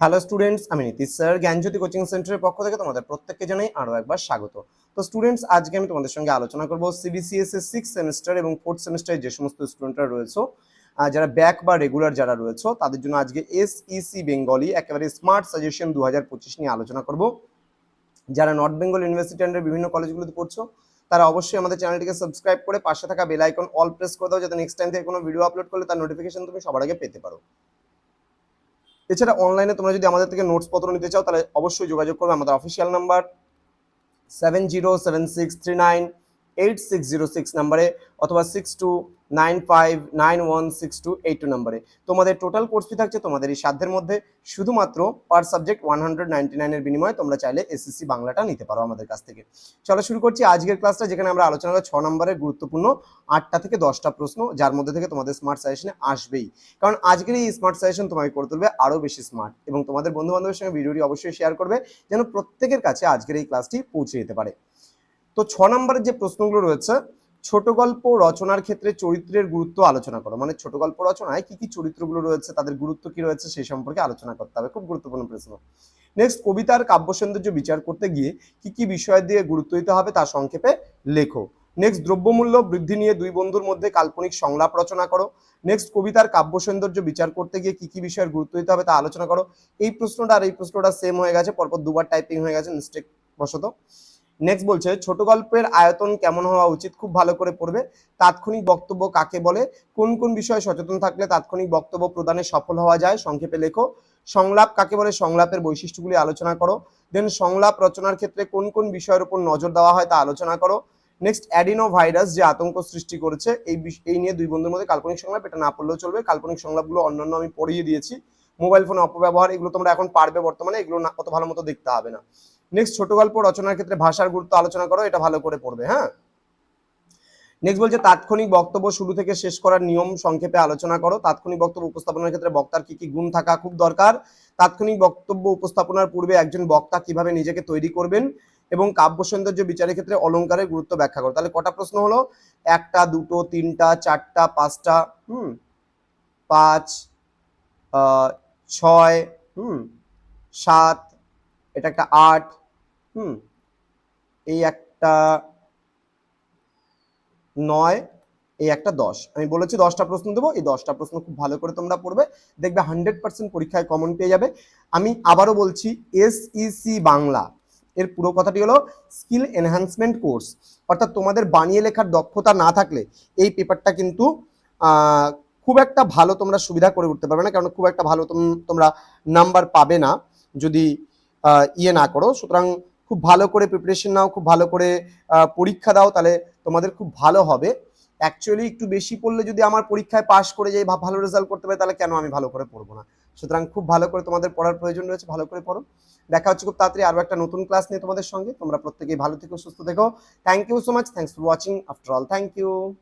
Hello students আমি Nitish sir, জ্ঞানজ্যোতি coaching সেন্টারের পক্ষ থেকে তোমাদের প্রত্যেককে জানাই আরও একবার স্বাগত। তো স্টুডেন্টস আজকে আমি তোমাদের সঙ্গে আলোচনা করব সিবিসিএস এর সিক্স সেমিস্টার এবং ফোর্থ সেমিস্টারে যে সমস্ত স্টুডেন্টরা রয়েছে যারা ব্যাক বা রেগুলার যারা রয়েছে, তাদের জন্য আজকে এসইসি বেঙ্গলি একেবারে স্মার্ট সাজেশন দু হাজার পঁচিশ নিয়ে আলোচনা করব। যারা নর্থ বেঙ্গল ইউনিভার্সিটি আন্ডার বিভিন্ন কলেজগুলোতে পড়ছো, তারা অবশ্যই আমাদের চ্যানেলটিকে সাবস্ক্রাইব করে পাশে থাকা বেল আইকন অল প্রেস করে দাও, যাতে নেক্সট টাইম থেকে কোনো ভিডিও আপলোড করলে তার নোটিফিকেশন তুমি সবার আগে পেতে পারো। এছাড়া অনলাইনে তোমরা যদি আমাদের থেকে নোটস পত্র নিতে চাও, তাহলে অবশ্যই যোগাযোগ করবে আমাদের official number seven zero seven six three nine eight six zero six নাম্বারে অথবা six two nine five nine one six two eight two নাম্বারে তোমাদের টোটাল কোর্স ফি থাকছে তোমাদের এই সাধ্যের মধ্যে। শুধুমাত্র per subject one hundred ninety নাইনের বিনিময়ে তোমরা চাইলে এসএসসি বাংলাটা নিতে পারো আমাদের কাছ থেকে। চলো শুরু করছি আজকের ক্লাসটা যেখানে আমরা আলোচনা করব ছ নম্বরের গুরুত্বপূর্ণ আটটা থেকে দশটা প্রশ্ন, যার মধ্যে থেকে তোমাদের স্মার্ট সাজেশনে আসবেই। কারণ আজকের এই স্মার্ট সাজেশন তোমাকে করে তুলবে আরও বেশি স্মার্ট এবং তোমাদের বন্ধু বান্ধবের সঙ্গে ভিডিওটি অবশ্যই শেয়ার করবে, যেন প্রত্যেকের কাছে আজকের এই ক্লাসটি পৌঁছে যেতে পারে। তো ছ নম্বরের যে প্রশ্নগুলো রয়েছে, ছোট গল্প রচনার ক্ষেত্রে চরিত্রের গুরুত্ব আলোচনা করো। মানে ছোট গল্প রচনায় কি কি চরিত্রগুলো রয়েছে, তাদের গুরুত্ব কি রয়েছে সেই সম্পর্কে আলোচনা করতে হবে। খুব গুরুত্বপূর্ণ প্রশ্ন। নেক্সট কবিতার কাব্য সৌন্দর্য বিচার করতে গিয়ে কি কি বিষয়ের দিয়ে গুরুত্ব দিতে হবে তা সংক্ষেপে লেখো। নেক্সট দ্রব্যমূল্য বৃদ্ধি নিয়ে দুই বন্ধুর মধ্যে কাল্পনিক সংলাপ রচনা করো। নেক্সট কবিতার কাব্য সৌন্দর্য বিচার করতে গিয়ে কি কি বিষয়ের গুরুত্ব দিতে হবে তা আলোচনা করো। এই প্রশ্নটা আর এই প্রশ্নটা সেম হয়ে গেছে, পরপর দুবার টাইপিং হয়ে গেছে মিস্টেক বশত। নেক্সট বলছে, ছোট গল্পের আয়তন কেমন হওয়া উচিত? খুব ভালো করে পড়বে। তাৎক্ষণিক বক্তব্য কাকে বলে? কোন কোন বিষয়ে সচেতন থাকলে তাৎক্ষণিক বক্তব্য প্রদানে সফল হওয়া যায়? সংক্ষেপে লেখো। সংলাপ কাকে বলে? সংলাপের বৈশিষ্ট্যগুলি আলোচনা করো। দেন সংলাপ রচনার ক্ষেত্রে কোন কোন বিষয়ের উপর নজর দেওয়া হয় তা আলোচনা করো। নেক্সট অ্যাডিনো ভাইরাস যে আতঙ্ক সৃষ্টি করেছে, এই এই নিয়ে দুই বন্ধুর মধ্যে কাল্পনিক সংলাপ, এটা না পড়লেও চলবে। কাল্পনিক সংলাপগুলো অন্যান্য আমি পড়িয়ে দিয়েছি। মোবাইল ফোন অপব্যবহার, এগুলো তোমরা এখন পারবে বর্তমানে, এগুলো না, অত ভালো মতো দেখতে হবে না। নেক্সট ছোট গল্প রচনার ক্ষেত্রে ভাষার গুরুত্ব আলোচনা করো, এটা ভালো করে পড়বে হ্যাঁ? নেক্সট বলছে, তাৎক্ষণিক বক্তব্য শুরু থেকে শেষ করার নিয়ম সংক্ষেপে আলোচনা করো। তাৎক্ষণিক বক্তব্য উপস্থাপনার ক্ষেত্রে বক্তার কি কি গুণ থাকা খুব দরকার। তাৎক্ষণিক বক্তব্য উপস্থাপনার পূর্বে একজন বক্তা কীভাবে নিজেকে তৈরি করবেন এবং কাব্য সৌন্দর্য বিচারের ক্ষেত্রে অলংকারের গুরুত্ব ব্যাখ্যা করো। তাহলে কটা প্রশ্ন হলো? একটা, দুটো, তিনটা, চারটা, পাঁচটা, হুম? পাঁচ ছয়, হুম? সাত, এটা একটা আট হুম, এই একটা নয়, এই একটা দশ। আমি বলেছি দশটা প্রশ্ন দেবো, এই দশটা প্রশ্ন খুব ভালো করে তোমরা পড়বে। দেখবে হান্ড্রেড পার্সেন্ট পরীক্ষায় কমন পেয়ে যাবে। আমি আবারও বলছি এসইসি বাংলা, এর পুরো কথাটি হলো স্কিল এনহ্যান্সমেন্ট কোর্স অর্থাৎ তোমাদের বানিয়ে লেখার দক্ষতা না থাকলে এই পেপারটা কিন্তু খুব একটা ভালো তোমরা সুবিধা করে উঠতে পারবে না, কারণ খুব একটা ভালো তোম- তোমরা নাম্বার পাবে না যদি ইয়ে না করো। সুতরাং খুব ভালো করে প্রিপারেশন নাও, খুব ভালো করে পরীক্ষা দাও, তাহলে তোমাদের খুব ভালো হবে। অ্যাকচুয়ালি একটু বেশি পড়লে যদি আমার পরীক্ষায় পাশ করে যাই ভা- ভালো রেজাল্ট করতে পারি, তাহলে কেন আমি ভালো করে পড়ব না? সুতরাং খুব ভালো করে তোমাদের পড়ার প্রয়োজন রয়েছে, ভালো করে পড়ো। দেখা হচ্ছে খুব তাড়াতাড়ি আরও একটা নতুন ক্লাস নিয়ে তোমাদের সঙ্গে। তোমরা প্রত্যেকেই ভালো থেকো, সুস্থ থেকো। Thank you so much thanks for watching after all thank you